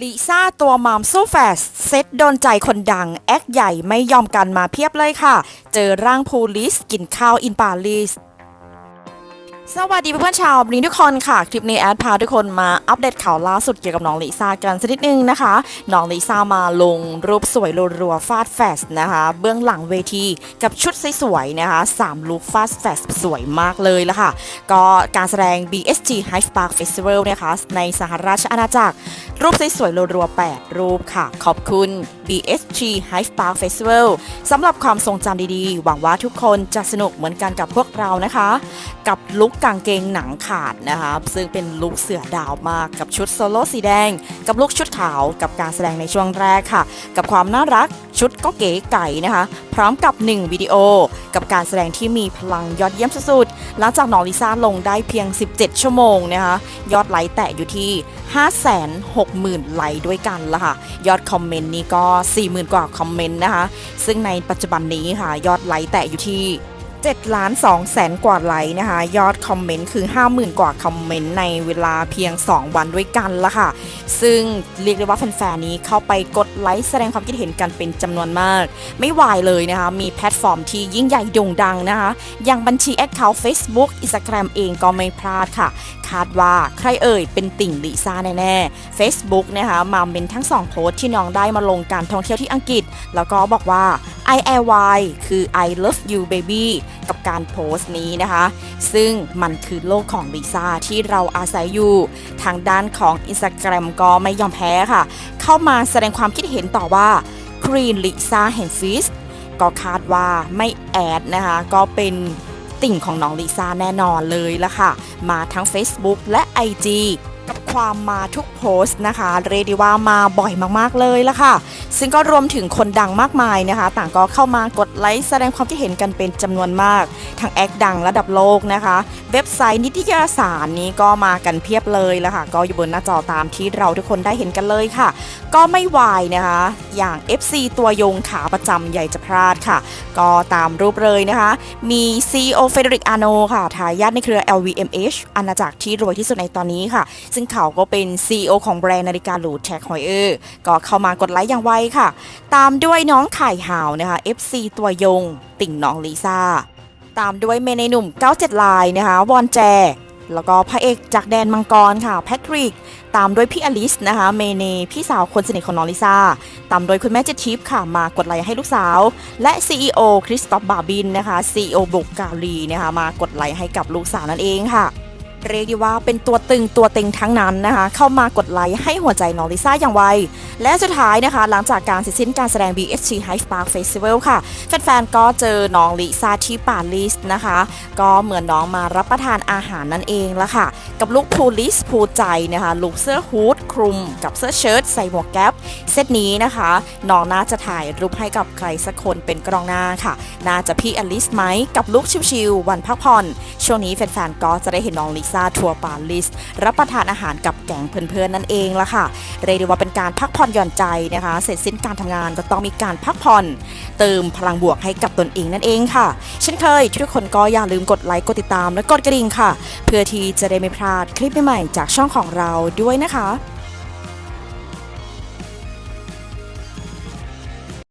ลิซ่าตัวมัมสู้แฟสเซตโดนใจคนดัง แอคใหญ่ไม่ยอมกันมาเพียบเลยค่ะ เจอร่างพูลิสกินข้าวอินปารีส สวัสดีเพื่อนๆชาวบลิงทุกคนค่ะ คลิปนี้แอดพาทุกคนมาอัปเดตข่าวล่าสุดเกี่ยวกับน้องลิซ่ากันสักนิดนึงนะคะน้องลิซ่ามาลงรูปสวยรัวๆฟาดแฟสนะคะ เบื้องหลังเวทีกับชุดสวยๆนะคะ3ลุคฟาดแฟสสวยมากเลยละค่ะ ก็การแสดง BSG Hyde Park Festival นะคะในสหราชอาณาจักร รูปสวยๆรัวๆ8 รูปค่ะ ขอบคุณ BSG Hyde Park Festival สำหรับความทรงจำดีๆ หวังว่าทุกคนจะสนุกเหมือนกันกับพวกเรานะคะ กับลุคกางเกงหนังขาดนะคะซึ่งเป็นลุคเสือดาวมากกับชุดโซโล่สีแดง กับลุคชุดขาวกับการแสดงในช่วงแรกค่ะ กับความน่ารักชุดก็เก๋ไก่นะคะ พร้อมกับ 1 วิดีโอ กับการแสดงที่มีพลังยอดเยี่ยมสุดๆหลังจากน้องลิซ่าลงได้เพียง 17 ชั่วโมงนะคะยอดไลค์แตะอยู่ที่ 560,000 ไลค์ด้วยกันละค่ะ ยอดคอมเมนต์นี้ก็ 40,000 กว่าคอมเมนต์นะคะ ซึ่งในปัจจุบันนี้ค่ะ ยอดไลค์แตะอยู่ที่ 7 ล้าน2แสนกว่าไลค์นะคะ ยอดคอมเมนต์คือ 50,000 กว่าคอมเมนต์ในเวลาเพียง 2 วันด้วยกันละค่ะ ซึ่งเรียกได้ว่าแฟนๆนี้เข้าไปกดไลค์แสดงความคิดเห็นกันเป็นจำนวนมาก ไม่วายเลยนะคะ มีแพลตฟอร์มที่ยิ่งใหญ่โด่งดังนะคะ อย่างบัญชีแอดเคาท์ Facebook Instagram เองก็ไม่พลาดค่ะ คาดว่าใครเอ่ยเป็นติ่งลิซ่าแน่ๆ Facebook นะคะมาเป็นทั้ง 2 โพสต์ที่น้องได้มาลงการท่องเที่ยวที่อังกฤษ แล้วก็บอกว่า I L Y คือ I love you baby กับการโพสต์นี้นะคะ ซึ่งมันคือโลกของลิซ่าที่เราอาศัยอยู่ ทางด้านของ Instagram ก็ไม่ยอมแพ้ค่ะ เข้ามาแสดงความคิดเห็นต่อว่า Queen Lisa แห่งฟิสก็คาดว่าไม่แอดนะคะ ก็เป็นติ่งของน้องลิซ่าแน่นอนเลยละค่ะ มาทั้ง Facebook และ IG กับความมาทุกโพสต์นะคะ เรียกได้ว่ามาบ่อยมากๆเลยละค่ะ ซึ่งก็รวมถึงคนดังมากมายนะคะ ต่างก็เข้ามากดไลค์แสดงความคิดเห็นกันเป็นจำนวนมาก ทั้งแอคดังระดับโลกนะคะ เว็บไซต์นิตยสารนี้ก็มากันเพียบเลยละค่ะ ก็อยู่บนหน้าจอตามที่เราทุกคนได้เห็นกันเลยค่ะ ก็ไม่วายนะคะ อย่าง FC ตัวยงขาประจำใหญ่จะพลาดค่ะ ก็ตามรูปเลยนะคะ มี CEO เฟเดริกอาโนค่ะทายาทในเครือ LVMH อาณาจักรที่รวยที่สุดในตอนนี้ค่ะซึ่งเขาก็เป็น CEO ของแบรนด์นาฬิกาหรูแท็กฮอยเออร์ก็เข้ามากดไลค์อย่างไวค่ะ ตามด้วยน้องไข่หาวนะคะ FC ตัวยง ติ่งน้องลิซ่า ตามด้วยเมเนหนุ่ม 97 ลายนะคะ วอนแจ แล้วก็พระเอกจากแดนมังกรค่ะแพทริกตามด้วยพี่อลิสนะคะ เมเนพี่สาวคนสนิทของน้องลิซ่า ตามโดยคุณแม่เจทิปค่ะ มากดไลค์ให้ลูกสาว และ CEO คริสตอฟบาบินนะคะ CEO บุกกาลีนะคะ มากดไลค์ให้กับลูกสาวนั่นเองค่ะ เรียกได้ว่าเป็นตัวตึงตัวเต็งทั้งนั้นนะคะ เข้ามากดไลค์ให้หัวใจน้องลิซ่าอย่างไว และสุดท้ายนะคะ หลังจากการเสร็จสิ้นการแสดง BSG Hyde Park Festival ค่ะ แฟนๆ ก็เจอน้องลิซ่าที่ปารีสนะคะ ก็เหมือนน้องมารับประทานอาหารนั่นเองละค่ะ กับลุคพูลิสพูใจนะคะลุคเสื้อฮูดคลุม กับเสื้อเชิ้ตใส่หมวกแก๊ปเซตนี้นะคะน้องน่าจะถ่ายรูปให้กับใครสักคนเป็นกรองหน้าค่ะ น่าจะพี่อลิสไหมกับลุคชิลๆวันพักผ่อนช่วงนี้แฟนๆ ก็จะได้เห็นน้องลิซ่าทัวร์ปารีสรับประทานอาหารกับแก๊งเพื่อนๆนั่นเองละค่ะเรียกได้ว่าเป็นการพักผ่อนหย่อนใจนะคะ เสร็จสิ้นการทำงานก็ต้องมีการพักผ่อน เติมพลังบวกให้กับตนเองนั่นเองค่ะ เช่นเคยทุกคนก็อย่าลืมกดไลค์กดติดตามและกดกระดิ่งค่ะ เพื่อที่จะได้ไม่พลาดคลิปใหม่ๆจากช่องของเราด้วยนะคะ